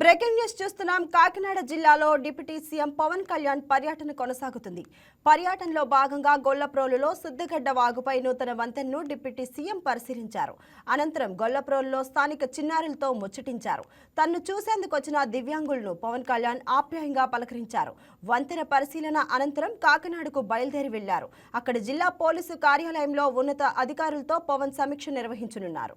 Breaking news చూస్తున్నాం. కాకినాడ జిల్లాలో deputy CM Pawan Kalyan పర్యటన కొనసాగుతుంది. పర్యటనలో భాగంగా గొల్లప్రోలులో సిద్దిగడ్డ వాగుపై నూతన వంతెనను డిప్యూటీ సీఎం పరిశీలించారు. అనంతరం గొల్లప్రోలులో స్థానిక చిన్నారులతో ముచ్చటించారు. తన్ను చూసేందుకు వచ్చిన దివ్యాంగులను పవన్ కళ్యాణ్ ఆప్యాయంగా పలకరించారు. వంతెన పరిశీలన అనంతరం కాకినాడకు బయలుదేరి వెళ్ళారు. అక్కడ జిల్లా పోలీసు కార్యాలయంలో ఉన్నత అధికారులతో పవన్ సమీక్ష నిర్వహించనున్నారు.